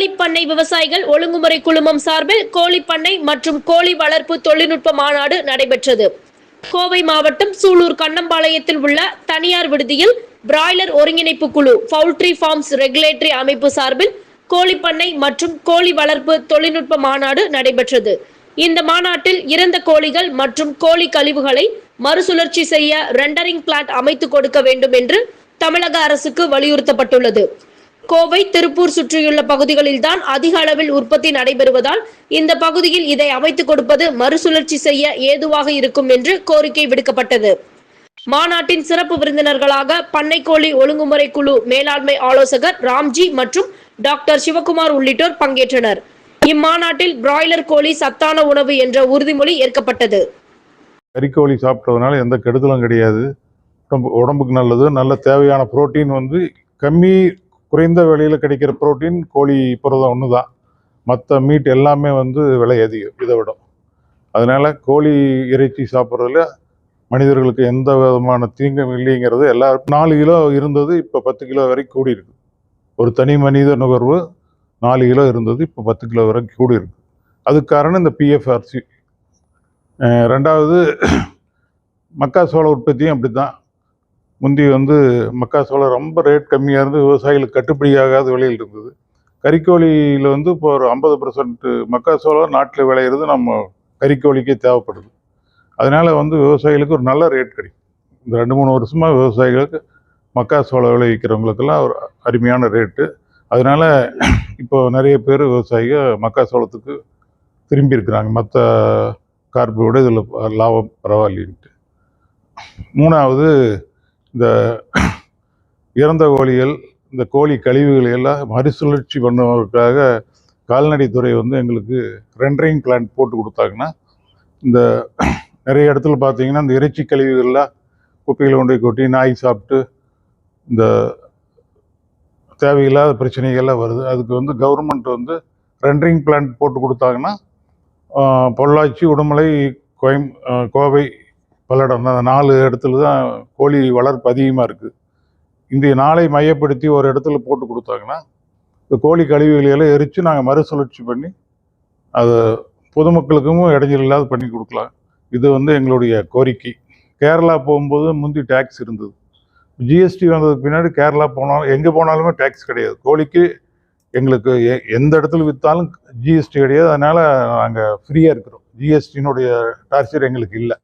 கோழிப்பண்ணை விவசாயிகள் ஒழுங்குமுறை குழுமம் சார்பில் கோழிப்பண்ணை மற்றும் கோழி வளர்ப்பு தொழில்நுட்ப மாநாடு நடைபெற்றது. கோவை மாவட்டம் சூலூர் கண்ணம்பாளையத்தில் உள்ள தனியார் விடுதியில் பிராய்லர் ஒருங்கிணைப்பு குழு பவுல்ட்ரி ஃபார்ம்ஸ் ரெகுலேட்டரி அமைப்பு சார்பில் கோழிப்பண்ணை மற்றும் கோழி வளர்ப்பு தொழில்நுட்ப மாநாடு நடைபெற்றது. இந்த மாநாட்டில் இறந்த கோழிகள் மற்றும் கோழி கழிவுகளை மறுசுழற்சி செய்ய ரெண்டரிங் பிளான்ட் அமைத்து கொடுக்க வேண்டும் என்று தமிழக அரசுக்கு வலியுறுத்தப்பட்டுள்ளது. கோவை திருப்பூர் சுற்றியுள்ள பகுதிகளில்தான் அதிக அளவில் உற்பத்தி நடைபெறுவதால் இந்த பகுதியில் இதை அமைத்துக் கொடுப்பது மறுசுழற்சி செய்ய ஏதுவாக இருக்கும் என்று கோரிக்கை விடுக்கப்பட்டது. மாநாட்டின் சிறப்பு விருந்தினர்களாக பண்ணைக்கோழி ஒழுங்குமுறை குழு மேலாண்மை ஆலோசகர் ராம்ஜி மற்றும் டாக்டர் சிவகுமார் உள்ளிட்டோர் பங்கேற்றனர். இம்மாநாட்டில் பிராய்லர் கோழி சத்தான உணவு என்ற உறுதிமொழி ஏற்கப்பட்டது. கறிக்கோழி சாப்பிட்றதுனால எந்த கெடுதலும் கிடையாது. உடம்பு உடம்புக்கு நல்லது நல்ல தேவையான புரோட்டீன் வந்து கம்மி குறைந்த விலையில் கிடைக்கிற புரோட்டீன் கோழி புரதம் ஒன்று தான் மற்ற மீட் எல்லாமே வந்து விலை அதிகம் இதை விட. அதனால் கோழி இறைச்சி சாப்பிட்றதுல மனிதர்களுக்கு எந்த விதமான தீங்கும் இல்லைங்கிறது எல்லா நாலு கிலோ இருந்தது இப்போ பத்து கிலோ வரைக்கும் கூடி இருக்கு ஒரு தனி மனித நுகர்வு நாலு கிலோ இருந்தது இப்போ பத்து கிலோ வரைக்கும் கூடி இருக்கு அதுக்கு காரணம் இந்த பிஎஃப்ஆர்சி ரெண்டாவது மக்காசோள உற்பத்தியும் அப்படி தான் முந்தி வந்து மக்காசோளம் ரொம்ப ரேட் கம்மியாக இருந்து விவசாயிகளுக்கு கட்டுப்படியாகாத விலையில் இருந்தது. கறிக்கோழியில் வந்து இப்போ ஒரு ஐம்பது பர்சன்ட்டு மக்காசோளம் நாட்டில் விளையிறது நம்ம கறிக்கோழிக்கே தேவைப்படுது. அதனால் வந்து விவசாயிகளுக்கு ஒரு நல்ல ரேட் கிடைக்கும். இந்த ரெண்டு மூணு வருஷமாக விவசாயிகளுக்கு மக்காசோளம் விளைவிக்கிறவங்களுக்கெல்லாம் ஒரு அருமையான ரேட்டு அதனால் இப்போ நிறைய பேர் விவசாயிகள் மக்காசோளத்துக்கு திரும்பி இருக்கிறாங்க. மற்ற கார்பை விட இதில் லாபம் பரவாயில்லைன்ட்டு. மூணாவது இந்த இறந்த கோழிகள் இந்த கோழி கழிவுகளை எல்லாம் மறுசுழற்சி பண்ணுவதற்காக கால்நடைத்துறை வந்து எங்களுக்கு ரெண்டரிங் பிளான்ட் போட்டு கொடுத்தாங்கன்னா இந்த நிறைய இடத்துல பார்த்தீங்கன்னா இந்த இறைச்சி கழிவுகள்லாம் குப்பைகளை கொண்டு போய் கொட்டி நாய் சாப்பிட்டு இந்த தேவையில்லாத பிரச்சனைகள்லாம் வருது. அதுக்கு வந்து கவர்மெண்ட் வந்து ரெண்டரிங் பிளான்ட் போட்டு கொடுத்தாங்கன்னா பொள்ளாச்சி உடுமலை கோயம் கோவை பல்லடம். அந்த நாலு இடத்துல தான் கோழி வளர்ப்பு அதிகமாக இருக்குது இந்த நாளை மையப்படுத்தி ஒரு இடத்துல போட்டு கொடுத்தாங்கன்னா இந்த கோழி கழிவுகளை எல்லாம் எரித்து நாங்கள் மறுசுழற்சி பண்ணி அதை பொதுமக்களுக்கும் இடைஞ்சல் இல்லாத பண்ணி கொடுக்கலாம். இது வந்து எங்களுடைய கோரிக்கை. கேரளா போகும்போது முந்தி டேக்ஸ் இருந்தது. ஜிஎஸ்டி வந்ததுக்கு பின்னாடி கேரளா போனாலும் எங்கே போனாலுமே டேக்ஸ் கிடையாது. கோழிக்கு எங்களுக்கு எ- எந்த இடத்துல விற்றாலும் ஜிஎஸ்டி கிடையாது. அதனால் நாங்கள் ஃப்ரீயாக இருக்கிறோம். ஜிஎஸ்டினுடைய டார்ச்சர் எங்களுக்கு இல்லை.